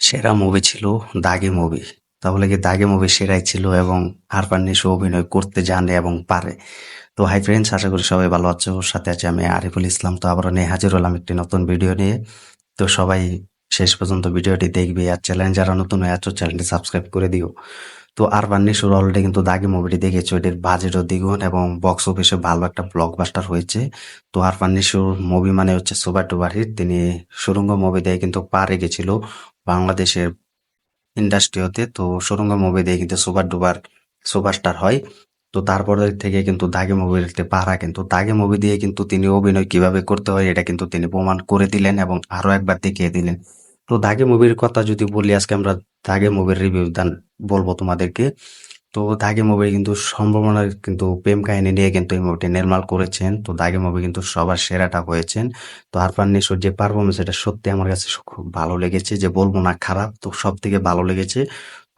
সেরা মুভি ছিল দাগি মুভি তাহলে কি দাগে মুভি সেরাই ছিল এবং আরফান নিশো অভিনয় করতে জানে এবং পারে। তো হাই ফ্রেন্ডস আশা করি সবাই ভালো আছো, সাথে আছে আমি আরিফুল ইসলাম। তো আবারও নিয়ে হাজির হলাম একটি নতুন ভিডিও নিয়ে। তো সবাই শেষ পর্যন্ত ভিডিওটি দেখবে আর চ্যানেল যারা নতুন হয়ে আছো চ্যানেলটি সাবস্ক্রাইব করে দিও। তো আরফান নিশোর অলরেডি কিন্তু দাগি মুভিটি দেখেছ, এটির বাজেটও দ্বিগুণ এবং বক্স অফিসে ভালো একটা ব্লকবাস্টার হয়েছে। তো আরফান নিশোর মুভি মানে হচ্ছে সুপার টুপার হিট তিনি সুরঙ্গ মুভি দিয়ে কিন্তু পারে গেছিল বাংলাদেশের ইন্ডাস্ট্রি হতে। তো সুরঙ্গ মুভি দিয়ে কিন্তু সুপার ডুপার সুপারস্টার হয়। তো তারপরে থেকে কিন্তু দাগে মুভিতে পারা কিন্তু দাগে মুভি দিয়ে কিন্তু তিনি অভিনয় কীভাবে করতে হয়, এটা কিন্তু তিনি প্রমাণ করে দিলেন এবং আরও একবার দেখিয়ে দিলেন। তো ধাগে মুভির কথা যদি বলি, আজকে আমরা ধাগে মুভির রিভিউ দান, বলব তোমাদেরকে। তো দাগে মুভি কিন্তু সম্ভাবনার কিন্তু প্রেম কাহিনী নিয়ে কিন্তু এই মুভিটি নির্মাণ করেছেন। তো দাগে মুভি কিন্তু সবার সেরাটা হয়েছেন। তো আরফান নিশোর যে পারফরমেন্স এটা সত্যি আমার কাছে খুব ভালো লেগেছে, যে বলব না খারাপ, তো সব থেকে ভালো লেগেছে।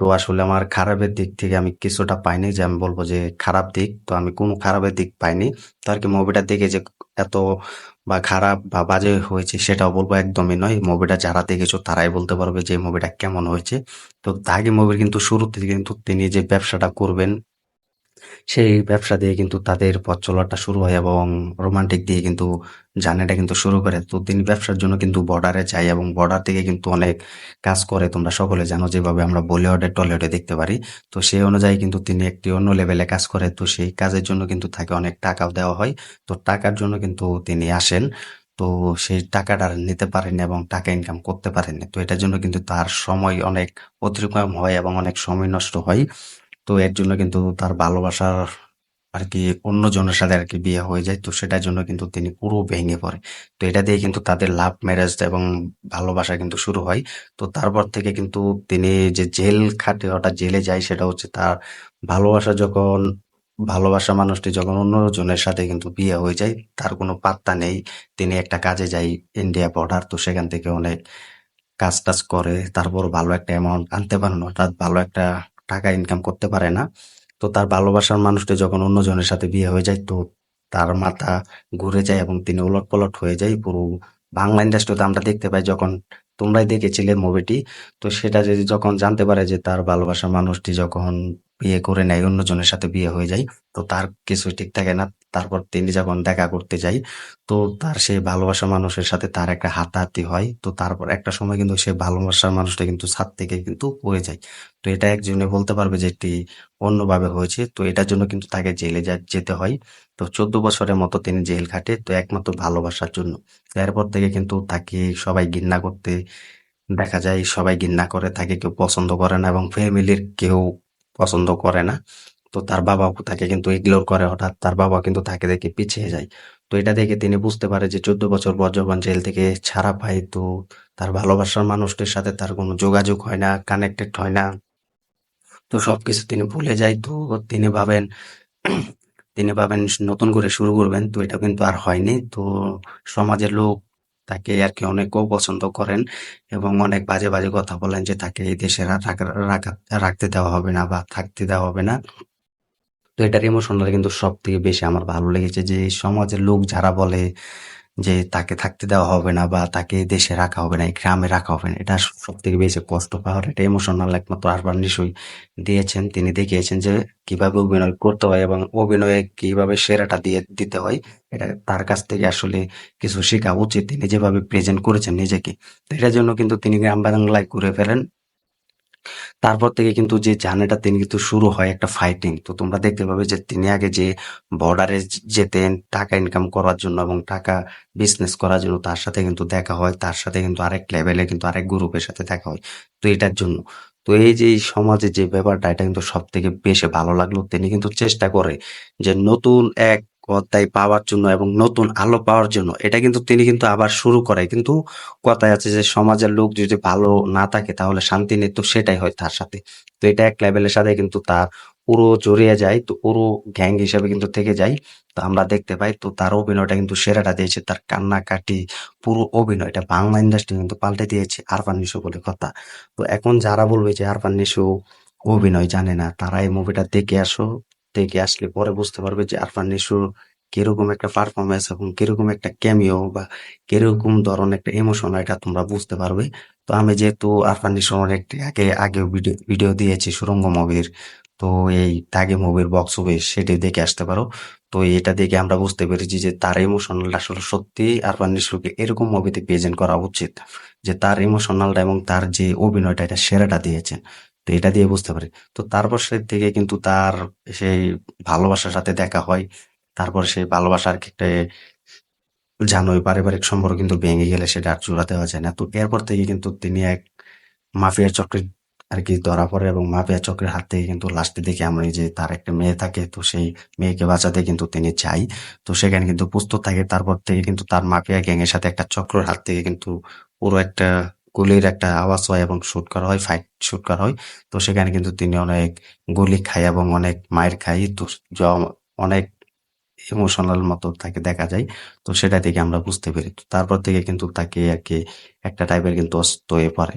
তো আসলে আমার খারাপের দিক থেকে আমি কিছুটা পাইনি যে আমি বলব যে খারাপ দিক, তো আমি কোনো খারাপের দিক পাইনি। তো আর কি মুভিটা দেখে যে এত বা খারাপ বা বাজে হয়েছে সেটাও বলব একদমই নয়। মুভিটা যারা দেখেছ তারাই বলতে পারবে যে মুভিটা কেমন হয়েছে। তো দাগি মুভির কিন্তু শুরুতে কিন্তু তিনি যে ব্যবসাটা করবেন সেই ব্যবসা দিয়ে কিন্তু তাদের পথ চলাটা শুরু হয় এবং রোমান্টিক দিয়ে কিন্তু জার্নিটা কিন্তু শুরু করে। তো তিনি ব্যবসার জন্য কিন্তু বর্ডারে যায় এবং বর্ডার থেকে কিন্তু অনেক কাজ করে। তোমরা সকলে জানো যেভাবে আমরা বলিউডে, টলিউডে দেখতে পারি। তো সেই অনুযায়ী কিন্তু তিনি একটি অন্য লেভেলে কাজ করে। তো সেই কাজের জন্য কিন্তু তাকে অনেক টাকাও দেওয়া হয়। তো টাকার জন্য কিন্তু তিনি আসেন। তো সেই টাকাটা নিতে পারেনি এবং টাকা ইনকাম করতে পারেনি তো এটার জন্য কিন্তু তার সময় অনেক অতিরিক্ত হয় এবং অনেক সময় নষ্ট হয়। তো এর জন্য কিন্তু তার ভালোবাসার আর কি অন্য জনের সাথে আর কি বিয়ে হয়ে যায়। তো সেটার জন্য কিন্তু তিনি পুরো ভেঙে পড়ে। তো এটা দিয়ে কিন্তু তাদের লাভ ম্যারেজ এবং ভালোবাসা কিন্তু শুরু হয়। তো তারপর থেকে কিন্তু তিনি যে জেল খাটে ওটা জেলে যায় সেটা হচ্ছে তার ভালোবাসা যখন, ভালোবাসা মানুষটি যখন অন্য জনের সাথে কিন্তু বিয়ে হয়ে যায়, তার কোনো পাত্তা নেই। তিনি একটা কাজে যায় ইন্ডিয়া বর্ডার তো সেখান থেকে অনেক কাজ টাজ করে। তারপর ভালো একটা অ্যামাউন্ট আনতে পারে না অর্থাৎ ভালো একটা টাকা ইনকাম করতে পারে না। তো তার ভালোবাসার মানুষটি যখন অন্যজনের সাথে বিয়ে হয়ে যায়, তো তার মাথা ঘুরে যায় এবং তিনি উলট পলট হয়ে যায়। পুরো বাংলা ইন্ডাস্ট্রিতে আমরা দেখতে পাই যখন তোমরাই দেখেছিলে মুভিটি তো সেটা যদি যখন জানতে পারে যে তার ভালোবাসার মানুষটি যখন বিয়ে করে নেয়, অন্যজনের সাথে বিয়ে হয়ে যায়, তো তার কিছু ঠিক থাকে না। তারপর তিনি যখন দেখা করতে যাই, তো তার সেই ভালোবাসা মানুষের সাথে তার একটা হাতাহাতি হয়। তো তারপর একটা সময় কিন্তু সে ভালোবাসার মানুষটা কিন্তু ছাদ থেকে কিন্তু পড়ে যায়। তো এটা একজনে বলতে পারবে যে এটি অন্যভাবে হয়েছে। তো এটার জন্য কিন্তু তাকে জেলে যেতে হয়। তো চোদ্দ বছরের মতো তিনি জেল খাটে, তো একমাত্র ভালোবাসার জন্য। এরপর থেকে কিন্তু তাকে সবাই ঘৃণা করতে দেখা যায়, সবাই ঘৃণা করে, তাকে কেউ পছন্দ করে না এবং ফ্যামিলির কেউ পছন্দ করে না। তো তার বাবা তাকে কিন্তু ইগনোর করে হঠাৎ। তার বাবা কিন্তু তাকে দেখে পিছিয়ে যায়। তো এটা দেখে তিনি বুঝতে পারে যে চোদ্দ বছর পর যখন জেল থেকে ছাড়া পায়। তো তার ভালোবাসার মানুষটির সাথে তার কোনো যোগাযোগ হয় না কানেক্টেড হয় না। তো সবকিছু তিনি ভুলে যায়। তো তিনি ভাবেন তিনি ভাবেন নতুন করে শুরু করবেন। তো এটা কিন্তু আর হয়নি। তো সমাজের লোক তাকে আর কি অনেক পছন্দ করেন এবং অনেক বাজে বাজে কথা বলেন যে তাকে এই দেশে রাখতে দেওয়া হবে না বা থাকতে দেওয়া হবে না। তো এটার ইমোশনাল কিন্তু সব থেকে বেশি আমার ভালো লেগেছে যে সমাজের লোক যারা বলে যে তাকে থাকতে দেওয়া হবে না বা তাকে দেশে রাখা হবে না, এই গ্রামে রাখা হবে না, এটা সব থেকে বেশি কষ্ট পাওয়ার, এটা ইমোশনাল একমাত্র আরবার নিশ্চয়ই দিয়েছেন, তিনি দেখিয়েছেন যে কীভাবে অভিনয় করতে হয় এবং অভিনয়ে কীভাবে সেরাটা দিয়ে দিতে হয়, এটা তার কাছ থেকে আসলে কিছু শেখা উচিত। তিনি যেভাবে প্রেজেন্ট করেছেন নিজেকে এটার জন্য কিন্তু তিনি গ্রাম বাংলায় ঘুরে ফেলেন। তারপর থেকে কিন্তু যে জার্নিটা তিনি কিন্তু শুরু হয় একটা ফাইটিং তো তোমরা দেখতে পাবে যে তিনি আগে যে বর্ডারে যেতেন, টাকা ইনকাম করার জন্য এবং টাকা বিজনেস করার জন্য তার সাথে কিন্তু দেখা হয়, তার সাথে কিন্তু আরেক লেভেলে কিন্তু আরেক গ্রুপের সাথে দেখা হয়। তো এটার জন্য। তো এই যে সমাজে যে ব্যাপারটা, এটা কিন্তু সব থেকে বেশি ভালো লাগল। তিনি কিন্তু চেষ্টা করে যে নতুন এক অধ্যায় পাওয়ার জন্য এবং নতুন আলো পাওয়ার জন্য। এটা কিন্তু তিনি কিন্তু আবার শুরু করে কিন্তু কথায় আছে যে, সমাজের লোক যদি ভালো না থাকে তাহলে শান্তি নেই। তো সেটাই হয় তার সাথে। তো এটা এক লেভেলের সাথে কিন্তু তার পুরো জড়িয়ে যায়, তো পুরো গ্যাং হিসেবে কিন্তু থেকে যায়। তো আমরা দেখতে পাই, তো তার অভিনয়টা কিন্তু সেরাটা দিয়েছে। তার কান্নাকাটি, পুরো অভিনয়টা বাংলা ইন্ডাস্ট্রি কিন্তু পাল্টে দিয়েছে আরফান নিশো বলে কথা। তো এখন যারা বলবে যে আরফান নিশো অভিনয় জানে না, তারা এই মুভিটা দেখে আসো। দেখে আসলে পরে বুঝতে পারবে যে আরফান নিশোর কীরকম একটা পারফরমেন্স এবং কীরকম একটা ক্যামিও বা কীরকম ধরনের একটা ইমোশন এটা তোমরা বুঝতে পারবে। তো আমি যেহেতু আরফান নিশোর একটি আগে আগেও ভিডিও ভিডিও দিয়েছি সুরঙ্গ মুভির তো এই দাগে মুভির বক্স অফিস সেটি দেখে আসতে পারো। তো এটা দেখে আমরা বুঝতে পেরেছি যে তার ইমোশনালটা আসলে সত্যি আরফান নিশোকে এরকম মুভিতে প্রেজেন্ট করা উচিত। যে তার ইমোশনালটা এবং তার যে অভিনয়টা এটা সেরাটা দিয়েছেন তো এটা দিয়ে বুঝতে পারি। তো তারপর সে থেকে কিন্তু তার সেই ভালোবাসার সাথে দেখা হয়। তারপর সেই ভালোবাসার ক্ষেত্রে জানোই পারিবারিক সম্পর্ক কিন্তু ভেঙে গেলে সেটা আর জোড়া দেওয়া যায় না। তো এরপর থেকে কিন্তু তিনি এক মাফিয়া চক্রের আর কি ধরা পড়ে এবং মাফিয়া চক্রের হাত থেকে কিন্তু লাস্টে দেখে আমরা যে তার একটা মেয়ে থাকে, তো সেই মেয়েকে বাঁচাতে কিন্তু তিনি চাই। তো সেখানে কিন্তু প্রস্তুত থাকে। তারপর থেকে কিন্তু তার মাফিয়া গ্যাংয়ের সাথে একটা চক্রের হাত থেকে কিন্তু পুরো একটা গুলির একটা আওয়াজ হয় এবং শুট করা হয় ফাইট শুট করা হয়। তো সেখানে কিন্তু তিনি অনেক গুলি খায় এবং অনেক মায়ের খায়। তো অনেক ইমোশনাল মতো তাকে দেখা যায়। তো সেটা থেকে আমরা বুঝতে পারি তো তারপর থেকে কিন্তু তাকে আর কি একটা টাইপের কিন্তু অস্ত হয়ে পড়ে।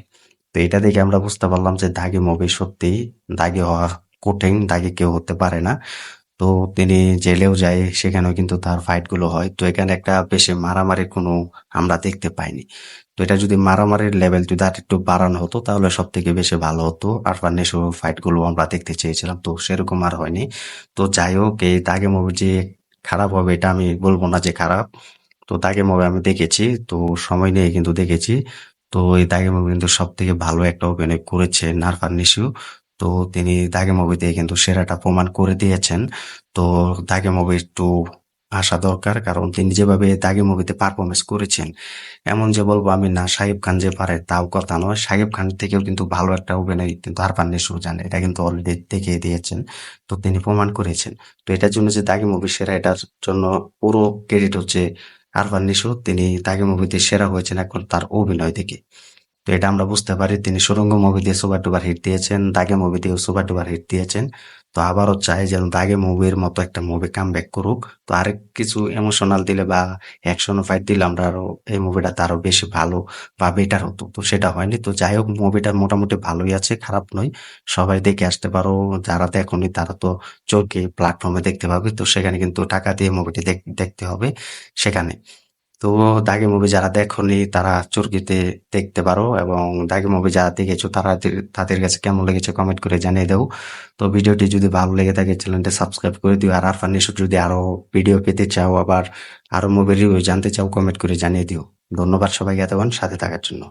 তো এটা দেখে আমরা বুঝতে পারলাম যে দাগি মুভি সত্যি দাগি হওয়া কঠিন, দাগি কেউ হতে পারে না। তো তিনি জেলেও যায়, সেখানেও কিন্তু তার ফাইটগুলো হয়। তো এখানে একটা বেশি মারামারির কোনো আমরা দেখতে পাইনি। তো এটা যদি মারামারির লেভেল যদি আর একটু বাড়ানো হতো, তাহলে সব থেকে বেশি ভালো হতো। আর ফান্নেশো ফাইটগুলো আমরা দেখতে চেয়েছিলাম, তো সেরকম আর হয়নি। তো যাই হোক, এই দাগে মুভি যে খারাপ হবে, এটা আমি বলব না যে খারাপ। তো দাগে মুভি আমি দেখেছি, তো সময় নিয়ে কিন্তু দেখেছি। তো এই দাগে মুভি কিন্তু সব থেকে ভালো একটা অভিনয় করেছে নারফান নিশু তো তিনি দাগে মুভিতে কিন্তু সেরাটা প্রমাণ করে দিয়েছেন। তো দাগে মুভি একটু আসা দরকার, কারণ তিনি যেভাবে দাগে মুভিতে পারফরমেন্স করেছেন, এমন যে বলব আমি না সাহিব খান যে পারে তাও কথা নয়। সাহিব খান থেকেও কিন্তু ভালো একটা অভিনয় কিন্তু নিশু জানে, এটা কিন্তু অলরেডি দেখিয়ে দিয়েছেন। তো তিনি প্রমাণ করেছেন। তো এটার জন্য যে দাগি মুভি সেরা, এটার জন্য পুরো ক্রেডিট হচ্ছে আরফান নিশো তিনি দাগি মুভিতে সেরা হয়েছেন এখন তার অভিনয় থেকে তো এটা আমরা বুঝতে পারি, তিনি সুরঙ্গ মুভি দিয়ে সুপার ডুপার হিট দিয়েছেন, দাগে মুভি দিয়ে সুপার ডুপার হিট দিয়েছেন। তো আবারও চাই যেন দাগে মুভির মতো একটা মুভি কাম ব্যাক করুক। তো আরেক কিছু ইমোশনাল দিলে বা অ্যাকশন ফাইট দিলে আমরা আরও এই মুভিটা আরও বেশি ভালো বা বেটার হতো। তো সেটা হয়নি। তো যাই হোক, মুভিটা মোটামুটি ভালোই আছে, খারাপ নয়। সবাই দেখে আসতে পারো, যারা দেখোনি তারা তো চোখে প্ল্যাটফর্মে দেখতে পাবে। তো সেখানে কিন্তু টাকা দিয়ে মুভিটি দেখতে হবে সেখানে। তো দাগি মুভি যারা দেখনি, তারা চরকিতে দেখতে পারো এবং দাগি মুভি যারা দেখেছ, তারা তাদের কাছে কেমন লেগেছে কমেন্ট করে জানিয়ে দাও। তো ভিডিওটি যদি ভালো লেগে থাকে চ্যানেলটা সাবস্ক্রাইব করে দিও আর আরফান ইস্যু যদি আরও ভিডিও পেতে চাও, আবার আরও মুভির রিভিউ জানতে চাও কমেন্ট করে জানিয়ে দিও। ধন্যবাদ সবাইকে এতক্ষণ সাথে থাকার জন্য।